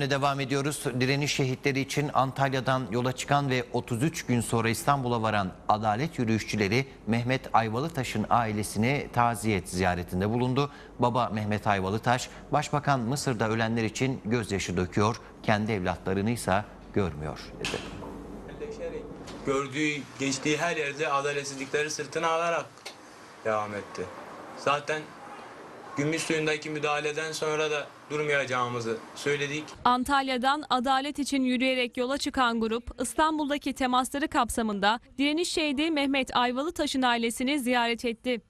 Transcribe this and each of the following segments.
Devam ediyoruz. Direniş şehitleri için Antalya'dan yola çıkan ve 33 gün sonra İstanbul'a varan adalet yürüyüşçüleri Mehmet Ayvalıtaş'ın ailesine taziyet ziyaretinde bulundu. Baba Mehmet Ayvalıtaş, Başbakan Mısır'da ölenler için gözyaşı döküyor, kendi evlatlarını ise görmüyor dedi. gördüğü, geçtiği her yerde adaletsizlikleri sırtına alarak devam etti. Zaten gümüş suyundaki müdahaleden sonra da durmayacağımızı söyledik. Antalya'dan adalet için yürüyerek yola çıkan grup İstanbul'daki temasları kapsamında direniş şehidi Mehmet Ayvalıtaş'ın ailesini ziyaret etti.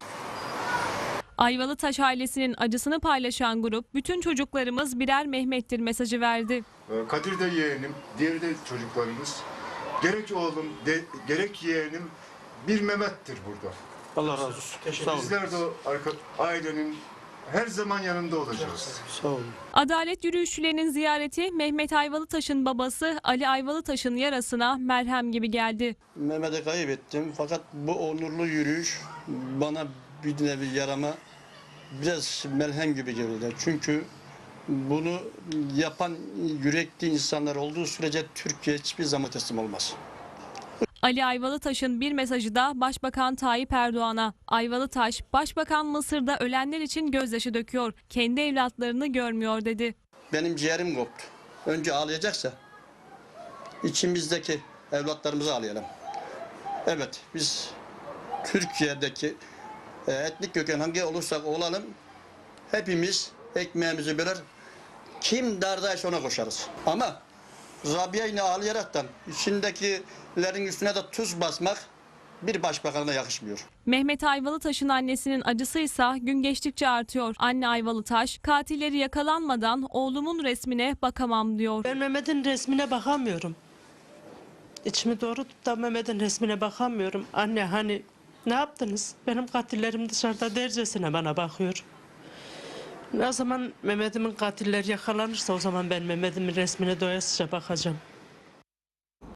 Ayvalıtaş ailesinin acısını paylaşan grup bütün çocuklarımız birer Mehmet'tir mesajı verdi. Ee, Kadir de yeğenim, diğeri de çocuklarımız. Gerek oğlum, de, gerek yeğenim bir Mehmet'tir burada. Allah razı olsun. Sağ olun. Bizler de o arka, ailenin her zaman yanında olacağız. Sağ olun. Adalet yürüyüşçülerinin ziyareti Mehmet Ayvalıtaş'ın babası Ali Ayvalıtaş'ın yarasına merhem gibi geldi. Mehmet'i kaybettim fakat bu onurlu yürüyüş bana bir nevi yarama biraz merhem gibi geldi. Çünkü bunu yapan yürekli insanlar olduğu sürece Türkiye hiçbir zaman teslim olmaz. Ali Ayvalıtaş'ın bir mesajı da Başbakan Tayyip Erdoğan'a. Ayvalıtaş, Başbakan Mısır'da ölenler için gözyaşı döküyor. Kendi evlatlarını görmüyor dedi. Benim ciğerim koptu. Önce ağlayacaksa içimizdeki evlatlarımızı ağlayalım. Evet biz Türkiye'deki e, etnik köken hangi olursak olalım hepimiz ekmeğimizi böler kim dardaysa ona koşarız. Ama Rabia yine ağlayaraktan içindekilerin üstüne de tuz basmak bir başbakana yakışmıyor. Mehmet Ayvalıtaş'ın annesinin acısı ise gün geçtikçe artıyor. Anne Ayvalıtaş, katilleri yakalanmadan oğlumun resmine bakamam diyor. Ben Mehmet'in resmine bakamıyorum. İçimi doğrultup da Mehmet'in resmine bakamıyorum. Anne hani ne yaptınız? Benim katillerim dışarıda dercesine bana bakıyor. Ne zaman Mehmet'imin katilleri yakalanırsa o zaman ben Mehmet'imin resmine doyasıca bakacağım.